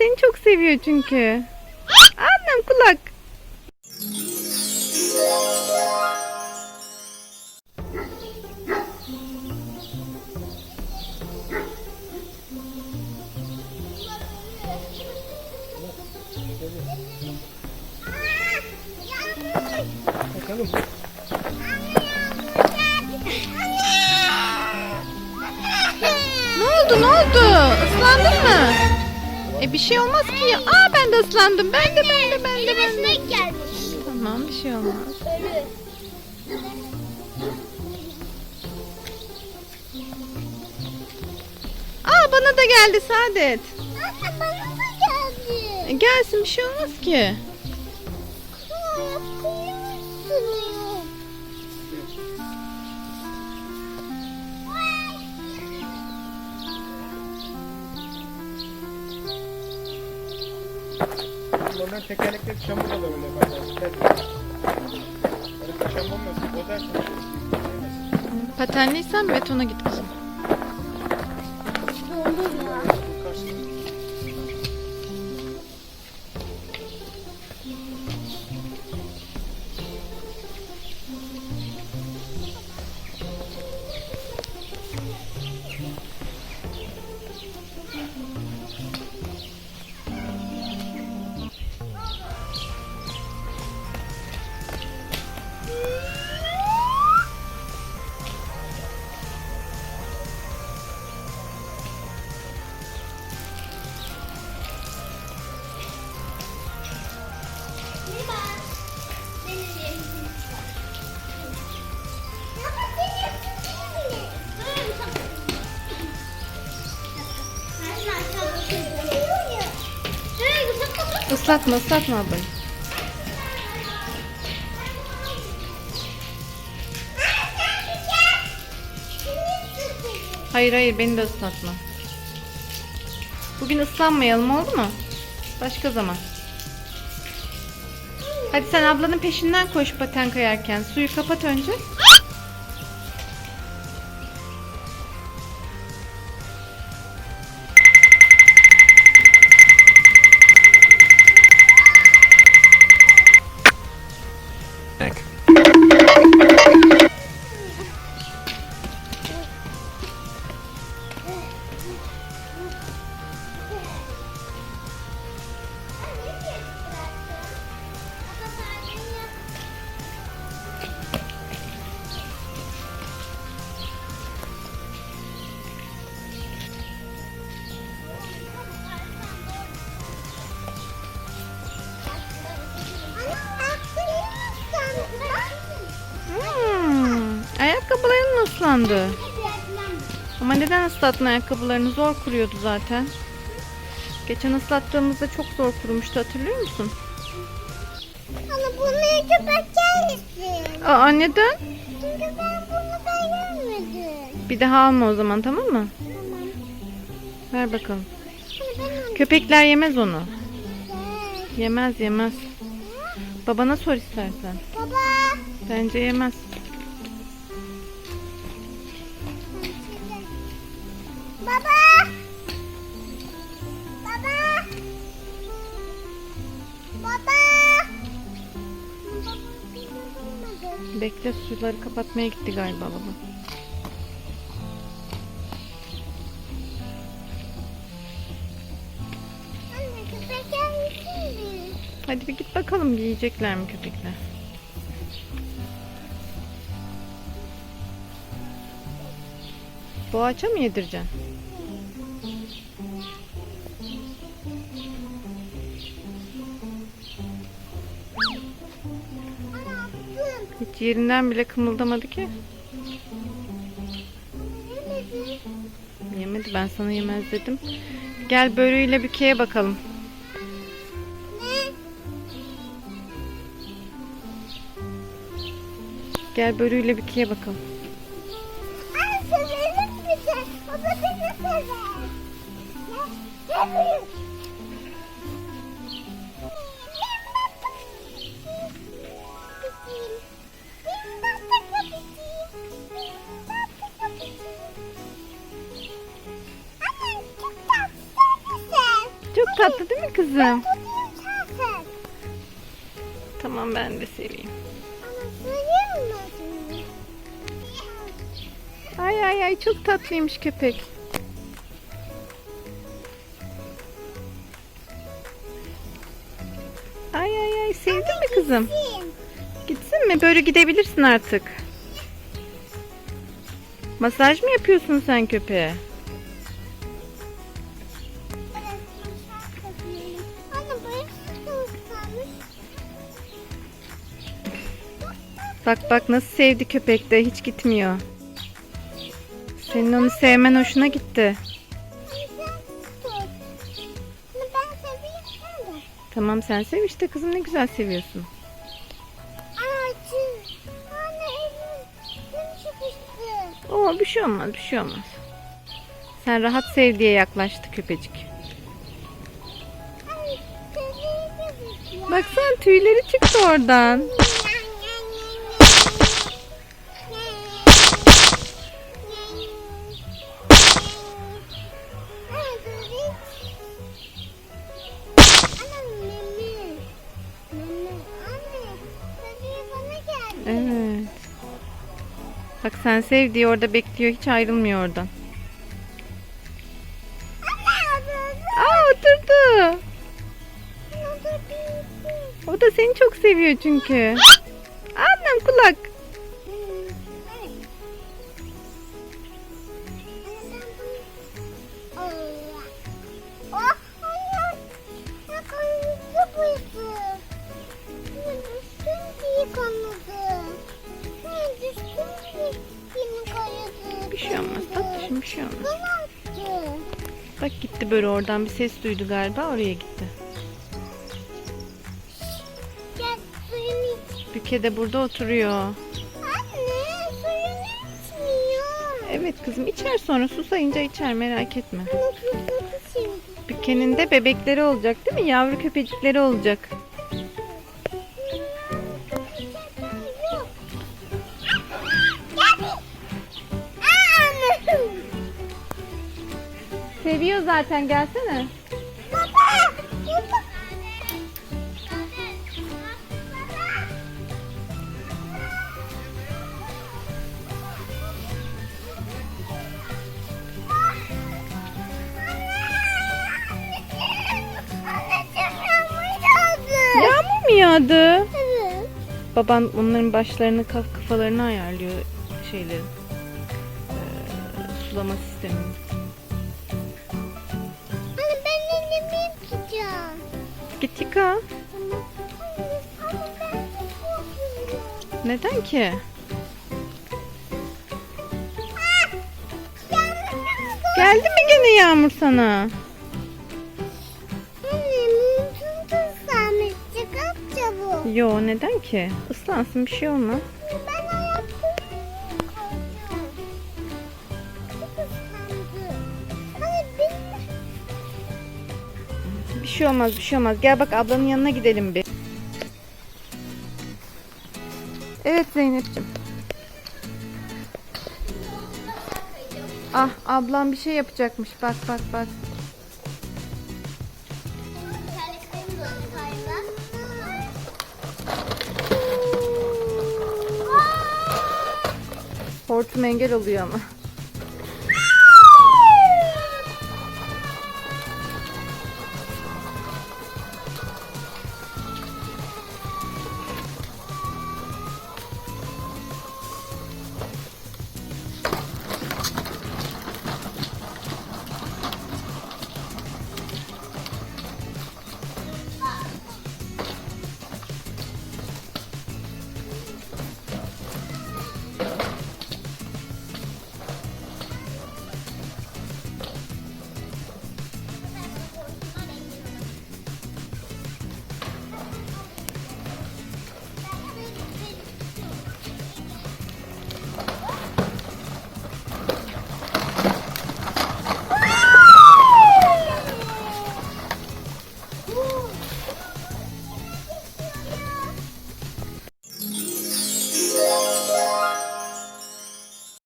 seni çok seviyor çünkü. Annem kulak. Bakalım. Bir şey olmaz ki ya. Aa ben de ıslandım. Ben de ben de ben de ben de. sinek gelmiş. Tamam bir şey olmaz. Ölü. Aa bana da geldi Saadet. Anne bana da geldi. E, gelsin bir şey olmaz ki. Ayak Onların tekerlekleri çamurda da öyle bazen. Öyle kaşan olmasın. O dersen. Patenliysen betona git kızım. Islatma ıslatma ablayı. Hayır hayır beni de ıslatma. Bugün ıslanmayalım oldu mu? Başka zaman. Hadi sen ablanın peşinden koş paten kayarken. Suyu kapat önce. Ayakkabıların mı ıslandı? Ama neden ıslattın ayakkabılarını? Zor kuruyordu zaten. Geçen ıslattığımızda çok zor kurumuştu hatırlıyor musun? Ana bunu köpek gelmesin. Aa neden? Çünkü ben bunu beğenmedim. Bir daha alma o zaman tamam mı? Tamam. Ver bakalım. Ben Köpekler yemez onu. Yemez yemez. Babana sor istersen. Baba. Bence yemez. Baba. Baba. Baba. Bekle suları kapatmaya gitti galiba baba. Anne köpek gelmesin. Hadi bir git bakalım yiyecekler mi köpekler. Boğaça mı yedireceksin? Hiç yerinden bile kımıldamadı ki. Yemedi. Ben sana yemez dedim. Gel börüyle bükeye bakalım. Ne? Gel börüyle bükeye bakalım. Anne severim bizi. O da beni sever. Ne? Seviyorum. Tatlı değil mi kızım? Tamam ben de seveyim. Ay ay ay çok tatlıymış köpek. Ay ay ay sevdin mi kızım? Gitsin mi? Böyle gidebilirsin artık. Masaj mı yapıyorsun sen köpeğe? Bak bak nasıl sevdi köpek de hiç gitmiyor. Senin onu sevmen hoşuna gitti. Tamam sen sev işte kızım ne güzel seviyorsun. Oo bir şey olmaz bir şey olmaz. Sen rahat sev diye yaklaştı köpecik. Baksana tüyleri çıktı oradan. Sen sev orada bekliyor hiç ayrılmıyor oradan. Aa oturdu. O da seni çok seviyor çünkü. Annem kulak. Gitti böyle oradan bir ses duydu galiba oraya gitti. Gel suyunu iç. Büke de burada oturuyor. Anne suyunu içmiyor. Evet kızım içer sonra susayınca içer merak etme. Ama. Büke'nin de bebekleri olacak değil mi? Yavru köpecikleri olacak. Seviyor zaten gelsene. Baba. Yağmur mu yağdı? Evet. Baban onların başlarını kaf- kafalarını ayarlıyor şeylerin. Ee, sulama sistemini. Korkuyorum. Neden ki? Geldi mi gene yağmur sana? Yo neden ki? Islansın bir şey olmaz. Şey olmaz bir şey olmaz. Gel bak ablanın yanına gidelim bir. Evet Zeynep'ciğim. Ah ablam bir şey yapacakmış. Bak bak bak. Hortum engel oluyor ama.